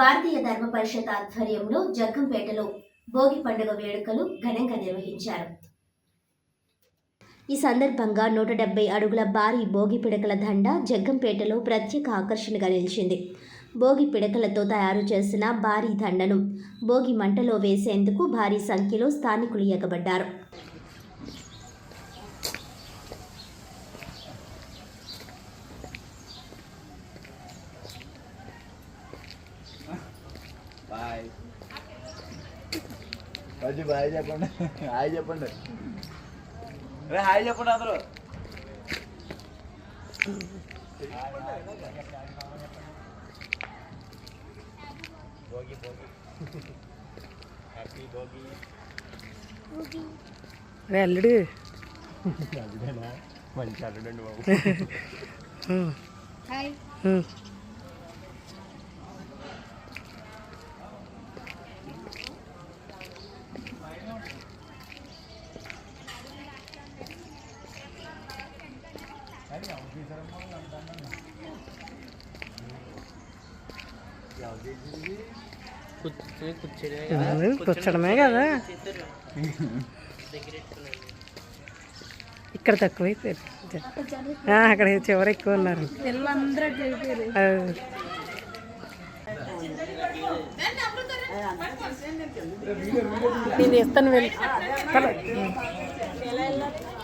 భారతీయ ధర్మ పరిషత్ ఆధ్వర్యంలో జగ్గంపేటలో భోగి పండుగ వేడుకలు ఘనంగా నిర్వహించారు. ఈ సందర్భంగా నూట డెబ్బై అడుగుల భారీ భోగి పిడకల దండ జగ్గంపేటలో ప్రత్యేక ఆకర్షణగా నిలిచింది. భోగి పిడకలతో తయారు చేసిన భారీ దండను భోగి మంటలో వేసేందుకు భారీ సంఖ్యలో స్థానికులు ఎగబడ్డారు. వచ్చి బాయ్ చెప్పండి హాయ్ చెప్పండి రే హాయ్ చెప్పండి అందరూ భోగి భోగి హ్యాపీ భోగి రే అల్లుడు అదేనా మంచి అడ్డండి బాబు ఉమ్. కూర్చోడమే కదా. ఇక్కడ తక్కువైపోయారు అక్కడ చివర ఎక్కువ ఉన్నారు. నేను ఇస్తాను వెళ్ళి.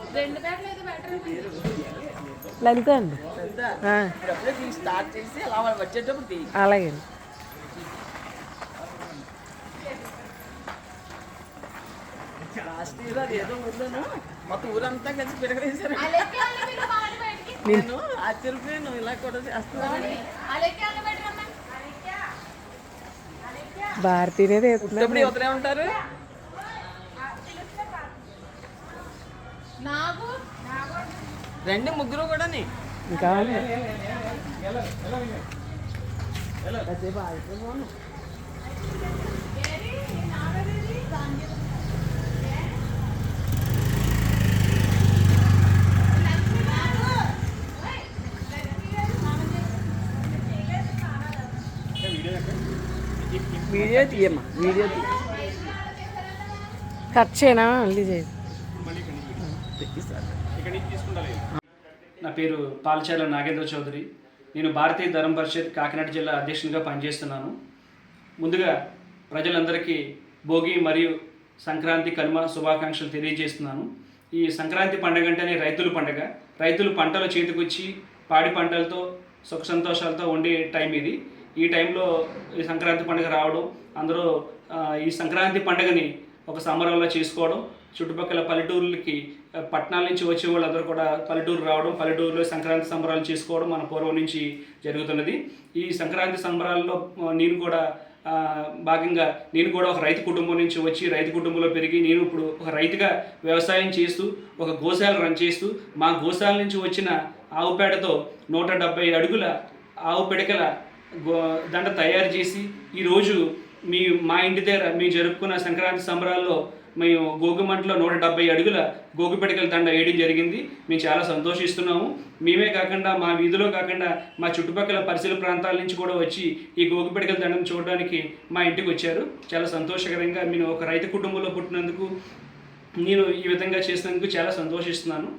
వచ్చేయండి. డాడీ దగ్గరికి. లలిత అండి ఆ, స్టార్ట్ చేసి అలా వాళ్ళు వచ్చేటప్పుడు తీ అలాగే లాస్ట్ ఇయర్ అది ఏదో మొత్తం ఊరంతా కలిసి పిడకలేసారు నేను ఆశ్చర్యపోయాను ఇలా కూడా చేస్తున్నాను భారతీయనే ఇప్పుడు ఉంటారు రండి ముగ్గురు కూడా ఇంకా కాసేపు వీడియో తీయమ్మా వీడియో తీ కట్ చేయనా? మళ్ళీ చేయి. నా పేరు పాలచాల నాగేంద్ర చౌదరి. నేను భారతీయ ధర్మ పరిషత్ కాకినాడ జిల్లా అధ్యక్షునిగా పనిచేస్తున్నాను. ముందుగా ప్రజలందరికీ భోగి మరియు సంక్రాంతి కనుమ శుభాకాంక్షలు తెలియజేస్తున్నాను. ఈ సంక్రాంతి పండగ అంటేనే రైతుల పండగ. రైతులు పంటలు చేతికొచ్చి పాడి పంటలతో సుఖ సంతోషాలతో ఉండే టైం ఇది. ఈ టైంలో ఈ సంక్రాంతి పండుగ రావడం అందరూ ఈ సంక్రాంతి పండుగని ఒక సంబరంలో చేసుకోవడం చుట్టుపక్కల పల్లెటూర్లకి పట్టణాల నుంచి వచ్చే వాళ్ళందరూ కూడా పల్లెటూరు రావడం పల్లెటూరులో సంక్రాంతి సంబరాలు చేసుకోవడం మన పూర్వం నుంచి జరుగుతున్నది. ఈ సంక్రాంతి సంబరాల్లో నేను కూడా భాగంగా నేను కూడా ఒక రైతు కుటుంబం నుంచి వచ్చి రైతు కుటుంబంలో పెరిగి నేను ఇప్పుడు ఒక రైతుగా వ్యవసాయం చేస్తూ ఒక గోశాల రన్ చేస్తూ మా గోశాల నుంచి వచ్చిన ఆవు పేడతో నూట డెబ్బై అడుగుల ఆవు పిడకల గో దండ తయారు చేసి ఈరోజు మీ మా ఇంటి దగ్గర మేము జరుపుకున్న సంక్రాంతి సంబరాల్లో మేము గోగుమంటలో నూట డెబ్బై అడుగుల గోగు పిడకల దండ వేయడం జరిగింది. మేము చాలా సంతోషిస్తున్నాము. మేమే కాకుండా మా వీధిలో కాకుండా మా చుట్టుపక్కల పరిసర ప్రాంతాల నుంచి కూడా వచ్చి ఈ గోగు పిడకల దండను చూడడానికి మా ఇంటికి వచ్చారు. చాలా సంతోషకరంగా నేను ఒక రైతు కుటుంబంలో పుట్టినందుకు నేను ఈ విధంగా చేసినందుకు చాలా సంతోషిస్తున్నాను.